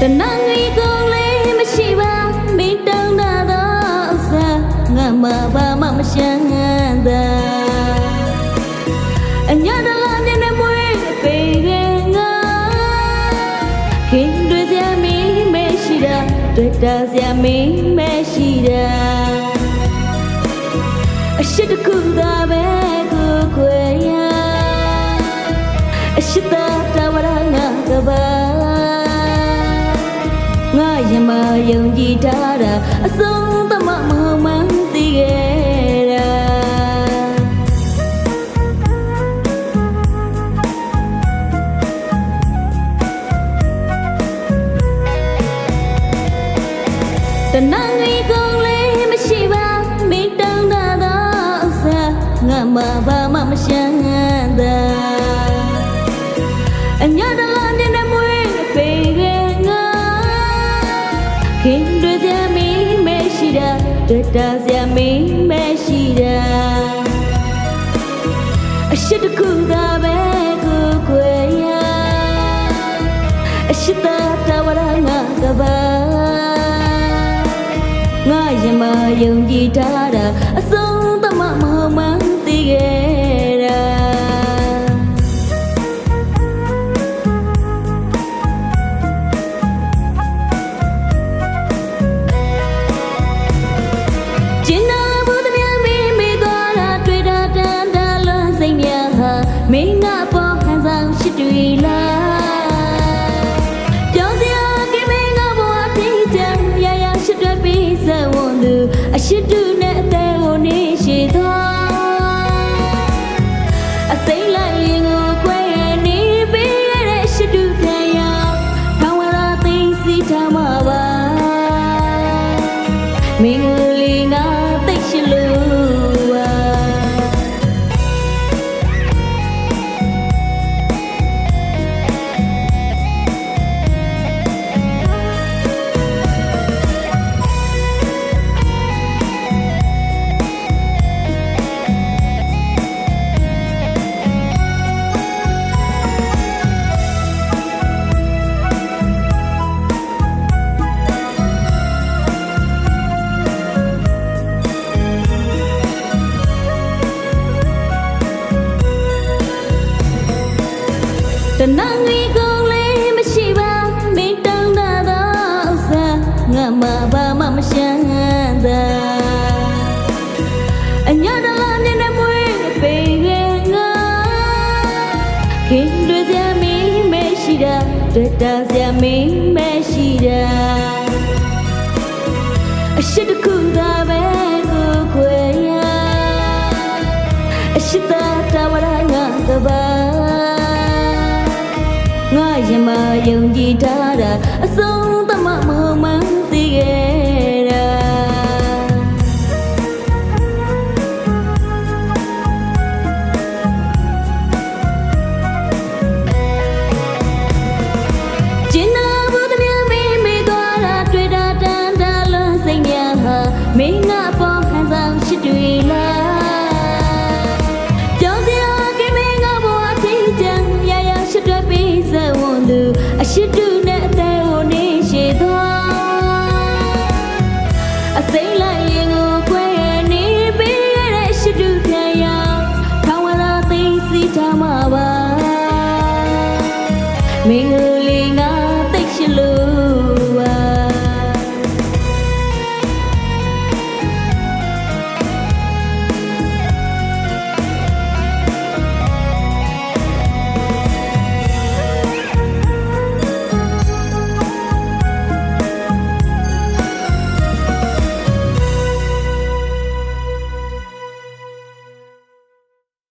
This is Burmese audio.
တနငီကုန်လေးမရှိပါမင်းတောင်းတာတော့ဥစ္စာငါမဘာမှမရှမ်းသာအညာတလားမျက်နှာမွေးပေခဲ့ငါခင်တွေစရာမင်းမရှိတာတွေ့တာစရာမင်းမရှိတာအရှိတခုသာပဲ ယမယုံကြည်ထားတာအဆုံး ခင်တွေစရာမင်းမရှိတာတွေ့တာစရာမင်းမရှိတာအရှိတခုသာပဲကိုခွေရအရှိတာတဝရငါကပါငါယမယုံကြည်ထားတာအဆုံး ငါမဘာမှမရှမ်းသာအညာတလားမျက်နှာမွေးပေခဲ့ငါခင်တွေစရာမင်းမရှိတာတွေ့တာစရာမင်းမရှိတာအရှိတခုသာပဲကိုခွေရအရှိတာတဝရငါကပါငါယမယုံကြည်ထားတာအဆုံး bien. mình linh